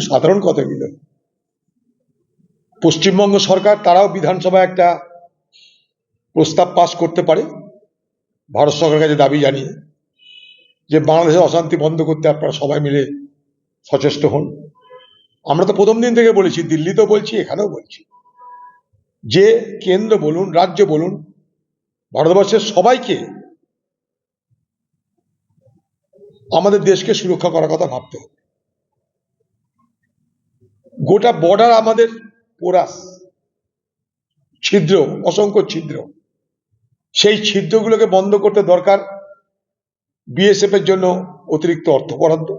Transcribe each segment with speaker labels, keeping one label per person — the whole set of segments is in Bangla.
Speaker 1: খুব সাধারণ কথা এগুলো। পশ্চিমবঙ্গ সরকার, তারাও বিধানসভায় একটা প্রস্তাব পাশ করতে পারে। ভারত সরকারের কাছে দাবি জানিয়ে যে, বাংলাদেশের অশান্তি বন্ধ করতে আপনারা সবাই মিলে সচেষ্ট হন। আমরা তো প্রথম দিন থেকে বলেছি, দিল্লিতেও বলছি, এখানেও বলছি। যে কেন্দ্র বলুন, রাজ্য বলুন, ভারতবর্ষের সবাইকে আমাদের দেশকে সুরক্ষা করার কথা ভাবতে হবে। গোটা বর্ডার আমাদের পোরাস, ছিদ্র, অসংখ্য ছিদ্র। সেই ছিদ্রগুলোকে বন্ধ করতে দরকার বিএসএফ এর জন্য অতিরিক্ত অর্থ বরাদ্দ।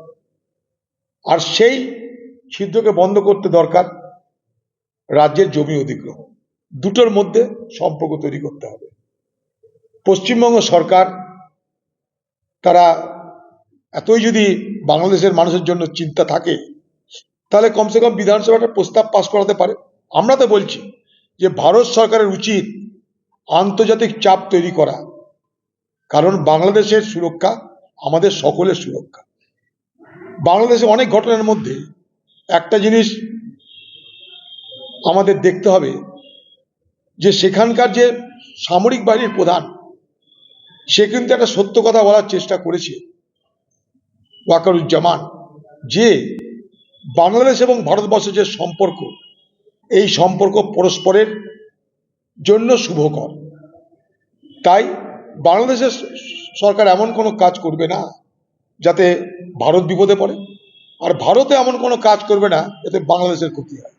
Speaker 1: আর সেই ছিদ্রকে বন্ধ করতে দরকার রাজ্যের জমি অধিগ্রহণ। দুটোর মধ্যে সম্পর্ক তৈরি করতে হবে। পশ্চিমবঙ্গ সরকার তারা এতই যদি বাংলাদেশের মানুষের জন্য চিন্তা থাকে তাহলে কমসে কম বিধানসভাটা প্রস্তাব পাশ করাতে পারে। আমরা তো বলছি যে ভারত সরকারের উচিত আন্তর্জাতিক চাপ তৈরি করা। কারণ বাংলাদেশের সুরক্ষা আমাদের সকলের সুরক্ষা। বাংলাদেশে অনেক ঘটনার মধ্যে একটা জিনিস আমাদের দেখতে হবে যে সেখানকার যে সামরিক বাহিনীর প্রধান, সে কিন্তু একটা সত্য কথা বলার চেষ্টা করেছে। ওয়াকারুজ্জামান, যে বাংলাদেশ এবং ভারতবর্ষের যে সম্পর্ক, এই সম্পর্ক পরস্পরের জন্য শুভকর। তাই বাংলাদেশের সরকার এমন কোনো কাজ করবে না যাতে ভারত বিপদে পড়ে, আর ভারতে এমন কোনো কাজ করবে না যাতে বাংলাদেশের ক্ষতি হয়।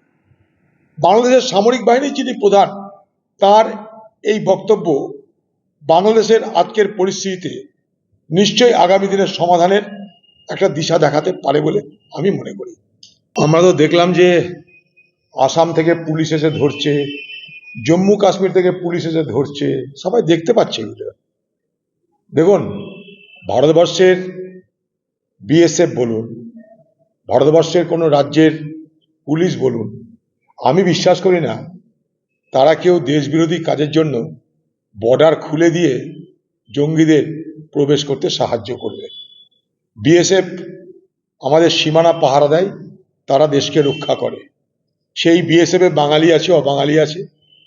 Speaker 1: বাংলাদেশের সামরিক বাহিনীর যিনি প্রধান, তার এই বক্তব্য বাংলাদেশের আজকের পরিস্থিতিতে নিশ্চয়ই আগামী দিনের সমাধানের একটা দিশা দেখাতে পারে বলে আমি মনে করি। আমরা তো দেখলাম যে আসাম থেকে পুলিশ এসে ধরছে, জম্মু কাশ্মীর থেকে পুলিশ এসে ধরছে, সবাই দেখতে পাচ্ছে দেখুন, ভারতবর্ষের বিএসএফ বলুন, ভারতবর্ষের কোনো রাজ্যের পুলিশ বলুন, আমি বিশ্বাস করি না তারা কেউ দেশবিরোধী কাজের জন্য বর্ডার খুলে দিয়ে জঙ্গিদের প্রবেশ করতে সাহায্য করবে। বিএসএফ আমাদের সীমানা পাহারা দেয় তারা দেশকে রক্ষা করে। সেই বিএসএফে বাঙালি আছে, অবাঙালি আছে,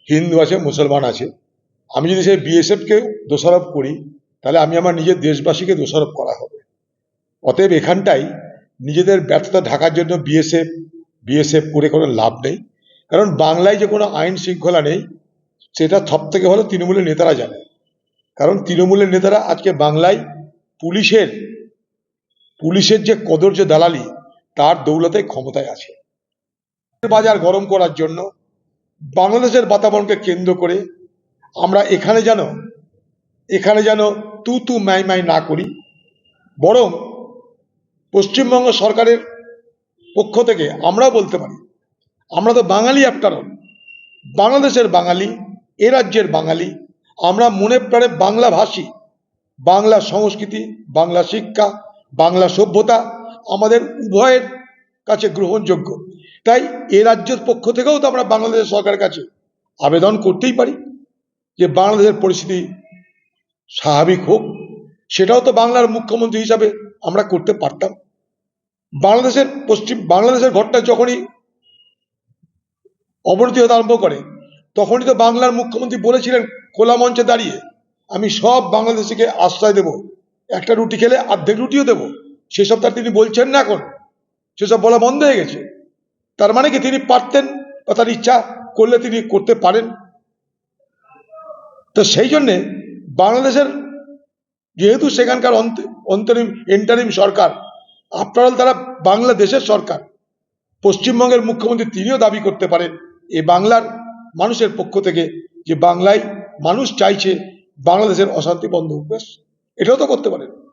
Speaker 1: হিন্দু আছে, মুসলমান আছে। আমি যদি সেই বিএসএফকে দোষারোপ করি, তাহলে আমি আমার নিজের দেশবাসীকে দোষারোপ করা হবে। অতএব এখানটাই নিজেদের ব্যর্থতা ঢাকার জন্য বিএসএফ বিএসএফ করে কোনো লাভ নেই। কারণ বাংলায় যে কোনো আইন শৃঙ্খলা নেই, সেটা সব থেকে ভালো তৃণমূলের নেতারা জানে। কারণ তৃণমূলের নেতারা আজকে বাংলায় পুলিশের পুলিশের যে কদর্য দালালি তার দৌলতে ক্ষমতায় আছে। বাজার গরম করার জন্য বাংলাদেশের বাতাবরণকে কেন্দ্র করে আমরা এখানে যেন এখানে যেন তু তু মাই মাই না করি, বরং পশ্চিমবঙ্গ সরকারের পক্ষ থেকে আমরা বলতে পারি, আমরা তো বাঙালি আফটার বাংলাদেশের বাঙালি, এ রাজ্যের বাঙালি, আমরা মনে প্রাণে বাংলা ভাষী বাংলা সংস্কৃতি, বাংলা শিক্ষা, বাংলা সভ্যতা আমাদের উভয়ের কাছে গ্রহণযোগ্য। তাই এ রাজ্যের পক্ষ থেকেও তো আমরা বাংলাদেশ সরকারের কাছে আবেদন করতেই পারি যে বাংলাদেশের পরিস্থিতি স্বাভাবিক হোক। সেটাও তো বাংলার মুখ্যমন্ত্রী হিসাবে আমরা করতে পারতাম। বাংলাদেশের পশ্চিম, বাংলাদেশের ঘটনা যখনই অবনতি হতে আরম্ভ করে, তখনই তো বাংলার মুখ্যমন্ত্রী বলেছিলেন, খোলা মঞ্চে দাঁড়িয়ে আমি সব বাংলাদেশিকে আশ্রয় দেব। একটা রুটি খেলে অর্ধেক রুটিও দেব। সেসব তার তিনি বলছেন না এখন। সেসব বলা বন্ধ হয়ে গেছে। তার মানে কি তিনি পারতেন বা তার ইচ্ছা করলে তিনি করতে পারেন? তো সেই জন্যে বাংলাদেশের যেহেতু সেখানকার অন্ত- অন্তরিম এন্টারিম সরকার আফটার তারা বাংলাদেশের সরকার, পশ্চিমবঙ্গের মুখ্যমন্ত্রী তিনিও দাবি করতে পারেন এই বাংলার মানুষের পক্ষ থেকে যে বাংলায় মানুষ চাইছে বাংলাদেশের অশান্তি বন্ধ হোক এটাও তো করতে পারেন।